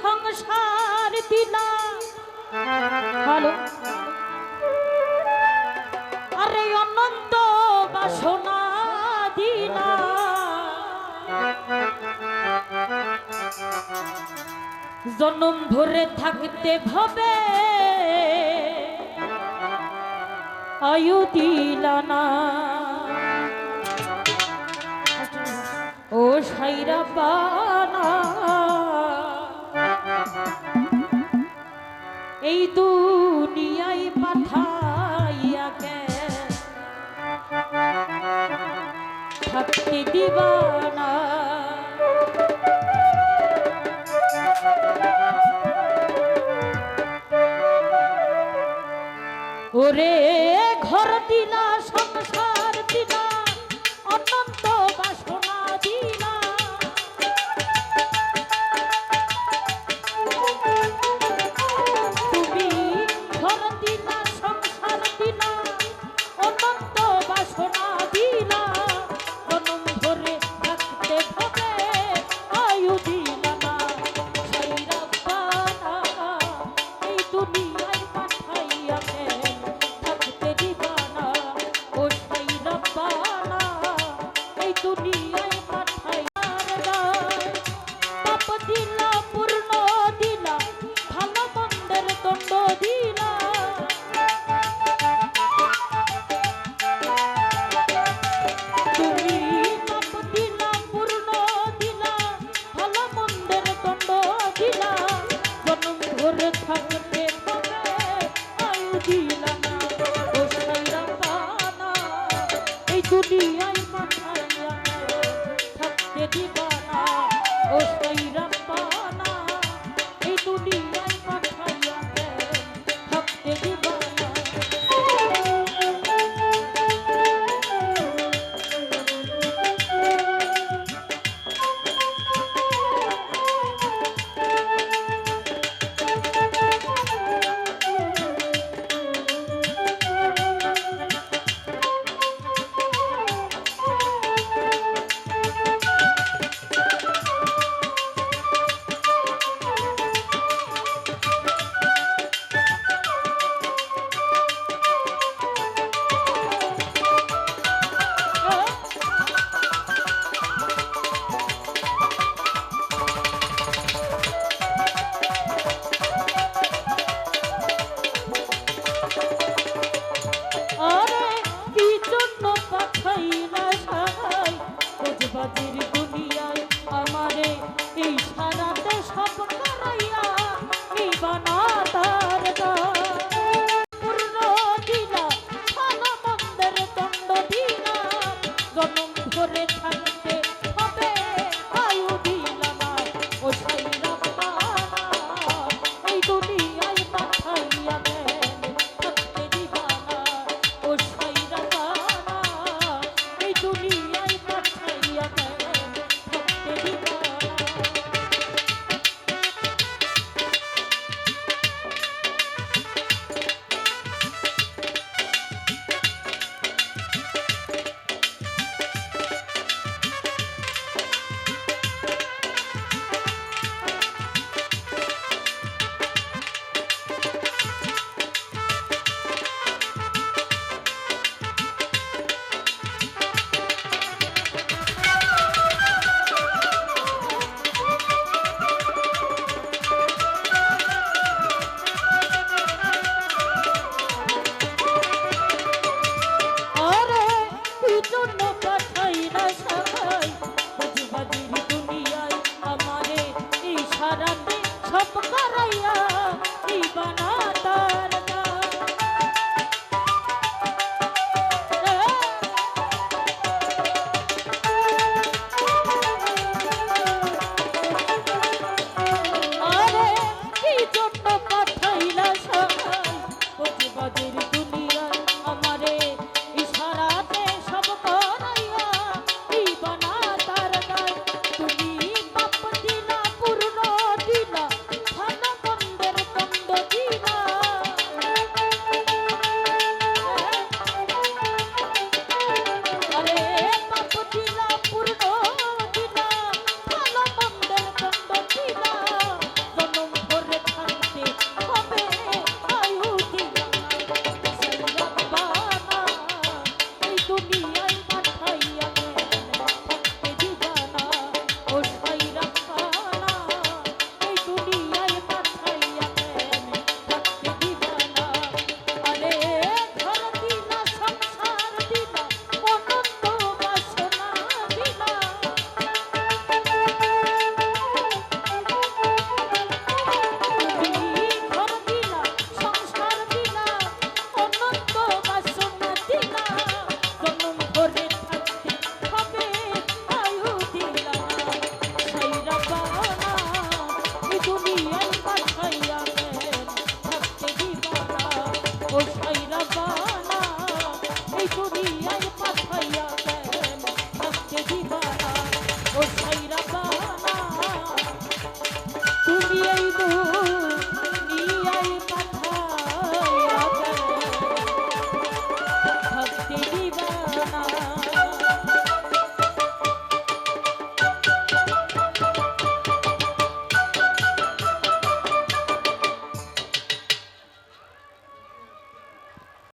সংসার দিলা। হলো আরে অনন্ত বাসনা দিলা। জনম ভরে থাকতে ভবে, আয়ু দিলানা ও সাইরা পা ওরে ঘর দিলা கட்டை এই সারাতে স্বপ্ন রাইয়া এই বনাতার পূর্ণ দিলা সালামন্দের দণ্ড দিনা জনম ধরে থাকা